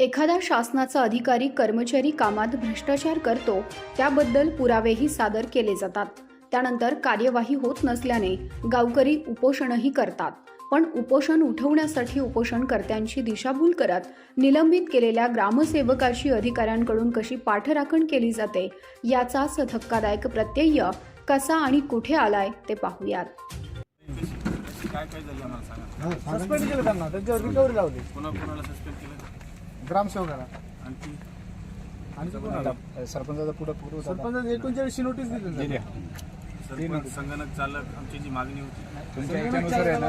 एखादा शासनाचा अधिकारी कर्मचारी कामात भ्रष्टाचार करतो त्याबद्दल पुरावेही सादर केले जातात. त्यानंतर कार्यवाही होत नसल्याने गावकरी उपोषणही करतात. पण उपोषण उठवण्यासाठी उपोषणकर्त्यांची दिशाभूल करत निलंबित केलेल्या ग्रामसेवकाची अधिकाऱ्यांकडून कशी पाठराखण केली जाते याचाच धक्कादायक प्रत्यय कसा आणि कुठे आलाय ते पाहूयात. काय काय झालं मला सांगा. सस्पेंड केलं त्यांना. त्यांच्यावर रिकव्हरी लावली. कोणा कोणाला सस्पेंड केलं? ग्रामसेवकाला आणखी? आणि? सरपंचाचा पुढे पूर्व सरपंच एकोणचाळीसची नोटीस दिली त्यांना. सरपंच संगणक चालक आमची जी मागणी होती. तुमच्या याच्यानुसार आहे ना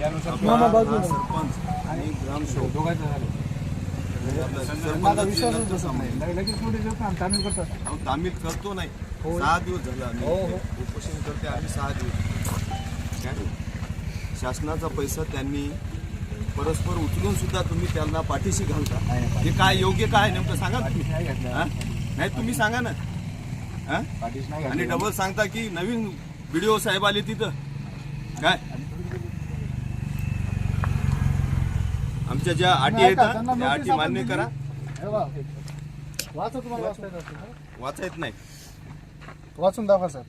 यानुसार. हा सरपंच आणि ग्रामसेवक. दोघांचं झालं. आपलं लगे- लगेच नोटीस देतो तामील करतात अहो, तामील करतो नाही. सहा दिवस झाला आम्ही. हो, हो. उपोषण करते आम्ही सहा दिवस. काय? शासनाचा पैसा त्यांनी परस्पर उचलून सुद्धा तुम्ही त्यांना पाठीशी घालता हे काय योग्य काय नेमकं सांगा ना तुम्ही नाही. हा? तुम्ही सांगा ना हा? आणि. डबल सांगता की नवीन व्हिडिओ साहेब आले तिथं काय आमच्या ज्या अटी आहेत? ना, त्या अटी मान्य. करा. वाचा तुम्हाला वाचता येत असेल तर. वाचा येत नाही वाचून दाखवा सर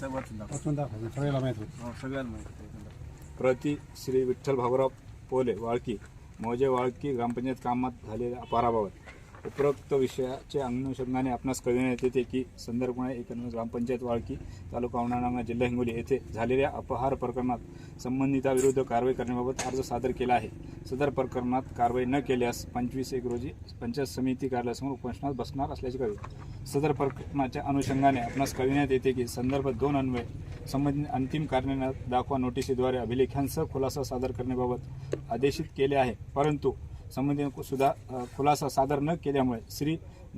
साहेब वाचून दाखवा. वाचून दाखवा, सगळ्याला माहीत होतं. हो, सगळ्यांना माहिती आहे. प्रति श्री विठ्ठल भाऊराव पोले वाळकी. मौजे वाळकी ग्रामपंचायत कामात झालेल्या पाराबाबत. उपरोक्त विषयाचे अनुषंगाने आपणास कळविण्यात येते की संदर्भाने एकूण ग्रामपंचायत वाळकी तालुका औंढाणा जिल्हा हिंगोली येथे झालेल्या अपहार प्रकरणात संबंधिताविरुद्ध कारवाई करण्याबाबत अर्ज सादर केला आहे. सदर प्रकरणात कारवाई न केल्यास पंचवीस एक रोजी पंचायत समिती कार्यालयासमोर उपोषणात बसणार असल्याचे कळवी सदर प्रकरणाच्या अनुषंगाने आपणास कळविण्यात येते की संदर्भ दोन अन्वय संबंधित अंतिम कार्यालयात दाखवा नोटिसीद्वारे अभिलेखांसह खुलासा सादर करण्याबाबत आदेशित केले आहे. परंतु संबंधित सुद्धा खुलासा सादर न केल्यामुळे श्री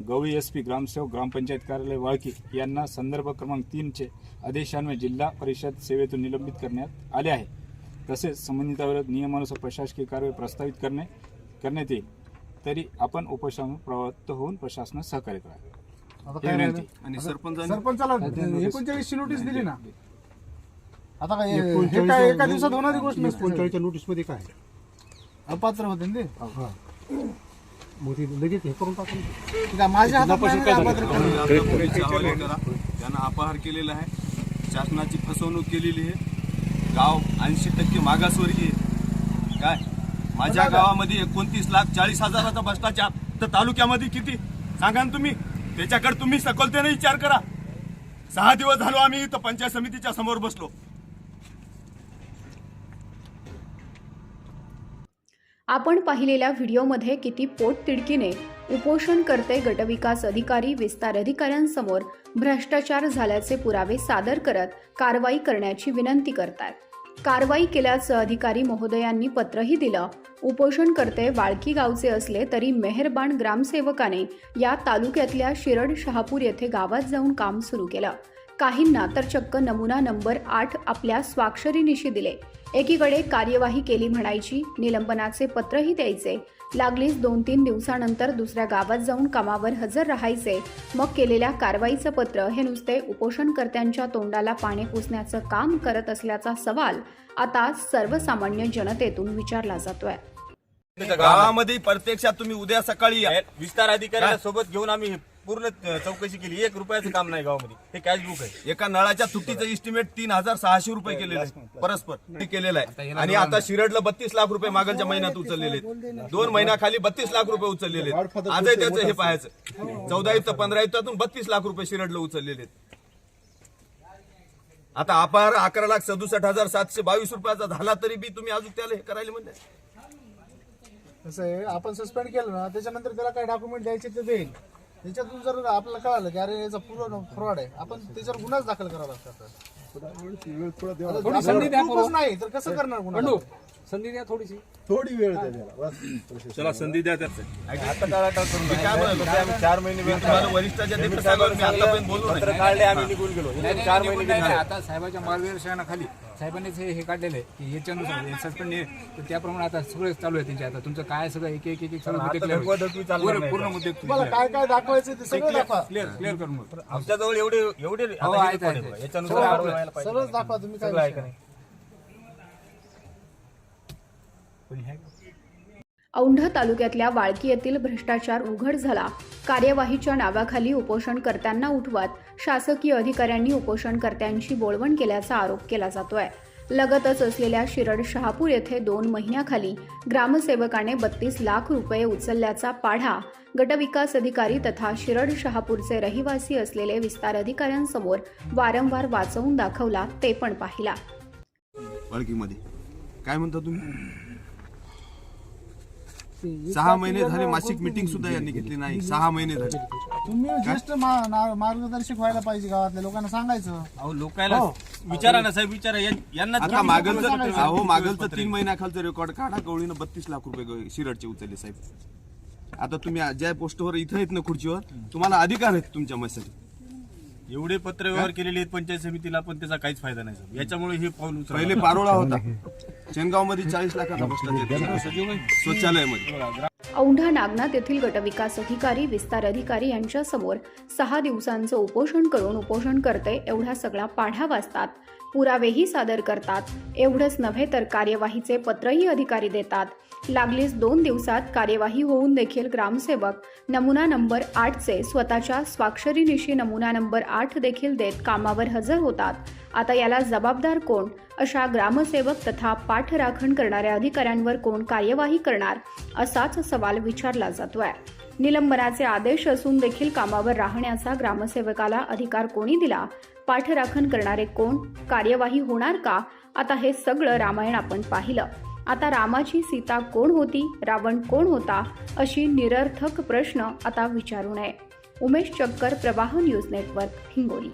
गवळी एस पी ग्रामसेवक ग्रामपंचायत कार्यालय वाळकी यांना संदर्भ क्रमांक तीनचे आदेशान्वये जिल्हा परिषद सेवेतून निलंबित करण्यात आले आहे. तसेच संबंधिताविरोधात नियमानुसार प्रशासकीय कारवाई प्रस्तावित करणे करण्यात येईल. तरी आपण उपोषण प्रवृत्त होऊन प्रशासनास सहकार्य करा? आणि सरपंचाला एकोणचाळीसची नोटीस दिली ना. आता काय काय एका दिवसात होणारी गोष्ट नसते एकोणचाळीसच्या नोटीसमध्ये काय अपात्र होते ना ते? मग ते लगेच हे करून टाकून ठीक आहे, माझ्या हातात नाही ना अपात्र आता करा त्यांना अपहार केलेला आहे. शासनाची फसवणूक केलेली आहे. गाव ऐंशी टक्के मागासवर्गीय आहे. काय? माझ्या गावामध्ये एकोणतीस लाख चाळीस हजाराचा भ्रष्टाचार. तर तालुक्यामध्ये किती? सांगा ना तुम्ही. त्याच्याकडे तुम्ही सखोलतेने विचार करा. सहा दिवस झालो आम्ही इथं पंचायत समितीच्या समोर बसलो. आपण पाहिलेल्या व्हिडिओमध्ये किती पोटतिडकीने उपोषणकर्ते गटविकास अधिकारी विस्तार अधिकाऱ्यांसमोर भ्रष्टाचार झाल्याचे पुरावे सादर करत कारवाई करण्याची विनंती करतात. कारवाई केल्याचं अधिकारी महोदयांनी पत्रही दिलं. उपोषणकर्ते वाळकी गावचे असले तरी मेहरबान ग्रामसेवकाने या तालुक्यातल्या शिरड शहापूर येथे गावात जाऊन काम सुरू केलं. काहींना तर चक्क नमुना नंबर आठ आपल्या स्वाक्षरीनिशी दिले. एकीकडे कार्यवाही केली म्हणायची निलंबनाचे पत्रही द्यायचे. लागलीच दोन तीन दिवसानंतर दुसऱ्या गावात जाऊन कामावर हजर राहायचे. मग केलेल्या कारवाईचं पत्र हे नुसते उपोषणकर्त्यांच्या तोंडाला पाणी पुसण्याचं काम करत असल्याचा सवाल आता सर्वसामान्य जनतेतून विचारला जातोय. गावामध्ये प्रत्यक्षात तुम्ही उद्या सकाळी या. विस्तार अधिकाऱ्याला सोबत घेऊन आम्ही पूर्ण चौकशी केली. एक रुपयाचं काम नाही गावामध्ये. हे कॅश बुक आहे. एका नळाच्या तुटीचं इस्टिमेट तीन हजार सहाशे रुपये केलेलं आहे परस्पर. ते केलेलं आहे. आणि आता शिरडला बत्तीस लाख रुपये मागलच्या महिन्यात उचललेले आहेत. दोन महिन्याखाली बत्तीस लाख रुपये उचललेले आहेत. आजही त्याचं हे पाहायचं. चौदा युक्त पंधरा युक्तातून बत्तीस लाख रुपये शिरडला उचललेले आहेत. आता अपार अकरा लाख सदुसष्ट हजार सातशे बावीस रुपयाचा झाला तरी बी तुम्ही अजून त्याला हे करायला म्हणजे कसं आहे आपण सस्पेंड केलं ना त्याच्यानंतर त्याला काय डॉक्युमेंट द्यायचे ते देईल. त्याच्यातून जर आपल्याला कळालं की अरे याचा पूर्ण फ्रॉड आहे आपण त्याच्यावर गुन्हाच दाखल करावा लागतात. च नाही तर कसं करणार गुन्हा? संधी द्या थोडीशी. थोडी वेळ द्या त्याला. चला संधी द्या त्याचं. चार महिने मी तुम्हाला वरिष्ठाच्या आतापर्यंत बोललो पत्र नाही. काढले आम्ही निघून गेलो. चार महिने. आता साहेबाच्या मार्गदर्शनाखाली साहेबांनीच हे हे काढलेलं आहे की याच्यानुसार सस्पेंड तर त्याप्रमाणे आता सगळं चालू आहे त्यांचे आता तुमचं काय सगळं एक एक एक एक सगळं मुद्दे आता clear होईल. धकवाधकी चालणार पूर्ण नाही. पूर्ण मुद्दे तुम्हाला काय काय दाखवायचं ते सगळं दाखवा क्लिअर क्लिअर करून मग. आमच्याजवळ एवढे एवढे आता हो, हे आहेत, record आहे आहेत. बघा. याच्यानुसार सगळं कारवाई व्हायला पाहिजे. सरळ दाखवा तुम्ही काय सगळं आहे विषय का नाही औंढ तालुक्यातल्या वाळकी येथील भ्रष्टाचार उघड झाला. कार्यवाहीच्या नावाखाली उपोषणकर्त्यांना उठवत शासकीय अधिकाऱ्यांनी उपोषणकर्त्यांची बोळवण केल्याचा आरोप केला जातोय. लगतच असलेल्या शिरड शहापूर येथे दोन महिन्याखाली ग्रामसेवकाने बत्तीस लाख रुपये उचलल्याचा पाढा गटविकास अधिकारी तथा शिरड शहापूरचे रहिवासी असलेले विस्तार अधिकाऱ्यांसमोर वारंवार वाचवून दाखवला ते पण पाहिला. काय म्हणता तुम्ही? सहा महिने झाले मासिक मिटिंग सुद्धा यांनी घेतली. नाही. सहा महिने झाले. तुम्ही ज्येष्ठ मा- ना- मार्गदर्शक व्हायला पाहिजे गावातल्या लोकांना सांगायचं. अहो लोकायला विचारा ना साहेब विचारा. यां- यांना आता मागल तर अहो मागल तर तीन महिन्याखालचं रेकॉर्ड काढा. गवळीनं बत्तीस लाख रुपये शिरडचे उचलले साहेब. आता तुम्ही ज्या पोस्टवर इथं आहेत ना खुर्चीवर तुम्हाला अधिकार आहेत तुमच्या मसाठी एवढे पत्र व्यवहार केलेले आहेत पंचायत समितीला पण त्याचा काहीच फायदा नाही साहेब. याच्यामुळे हे पाऊल उचललं. पहिले पारोळा होता. शेनगावमध्ये चाळीस लाखाचा भ्रष्टाचार शौचालयामध्ये. औंढा नागनाथ येथील गटविकास अधिकारी विस्तार अधिकारी यांच्यासमोर सहा दिवसांचं उपोषण करून उपोषण करते एवढा सगळा पाढा वाचतात पुरावेही सादर करतात. एवढंच नव्हे तर कार्यवाहीचे पत्रही अधिकारी देतात. लागलीच दोन दिवसात कार्यवाही होऊन देखील ग्रामसेवक नमुना नंबर आठचे स्वतःच्या स्वाक्षरीनिशी नमुना नंबर आठ देखील देत कामावर हजर होतात. आता याला जबाबदार कोण? अशा ग्रामसेवक तथा पाठराखण करणाऱ्या अधिकाऱ्यांवर कोण कार्यवाही करणार? असाच सवाल विचारला जातोय. निलंबनाचे आदेश असून देखील कामावर राहण्याचा ग्रामसेवकाला अधिकार कोणी दिला? पाठराखण करणारे कोण? कार्यवाही होणार का? आता हे सगळं रामायण आपण पाहिलं. आता रामाची सीता कोण होती? रावण कोण होता? अशी निरर्थक प्रश्न आता विचारू नये. उमेश चक्कर प्रवाह न्यूज नेटवर्क हिंगोली.